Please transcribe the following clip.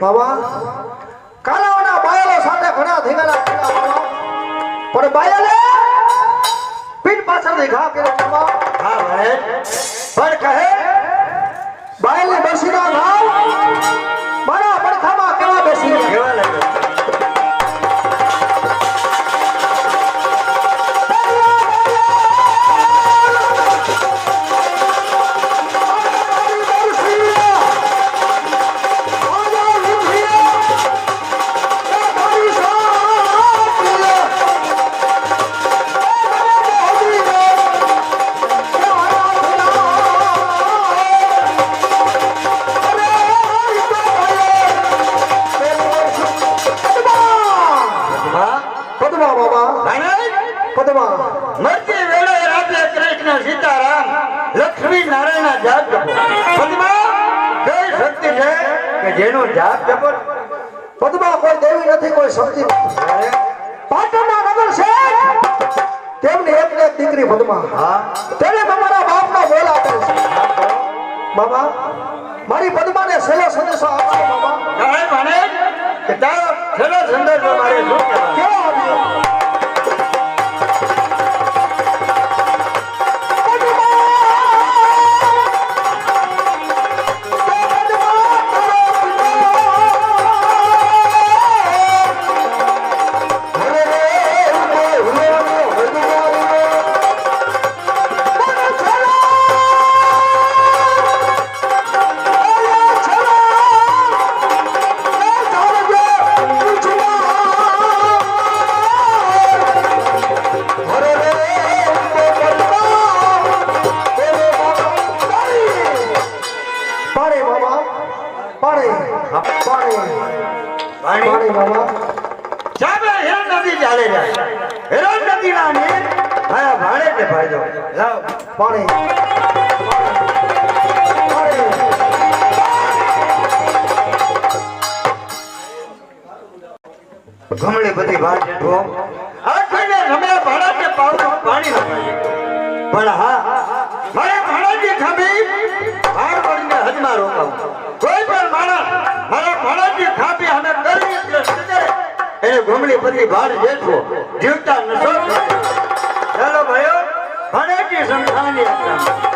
బాబా కాలవన బాయలో సాటే ઘણા ધીંગાલા ખડા પણ બાયલે પીઠ પાછળ દેખા કે તમા હા ભાઈ પદ્મા મરતી વેળાએ રાધે કૃષ્ણ સીતારામ લક્ષ્મી નારાયણ જાપ જપો. પદમાં કઈ શક્તિ છે કે જેનો જાપ જપો પદમાં કોઈ દેવી નથી કોઈ શક્તિ નથી. પાટણના નગર છે તેમની એક ને એક દીકરી પદમાં. હા. તેને તમારા બાપનો બોલ આપે છે. બાબા મારી પદ્માને સેલો સંદેશો આપશો બાબા. કે તારો સેલો સંદેશો મારે શું કહેવાનો? બધી વાત જેઠો આખીને રમ્યા ભાડાને પાવનું પાણી નખાય પણ હા મારા ભાડાની ખાબી ગમડી બધી ભાર જેઠવો જીવતા નસો. ચાલો ભાઈઓ ભાડાની સંસ્થાની Yeah.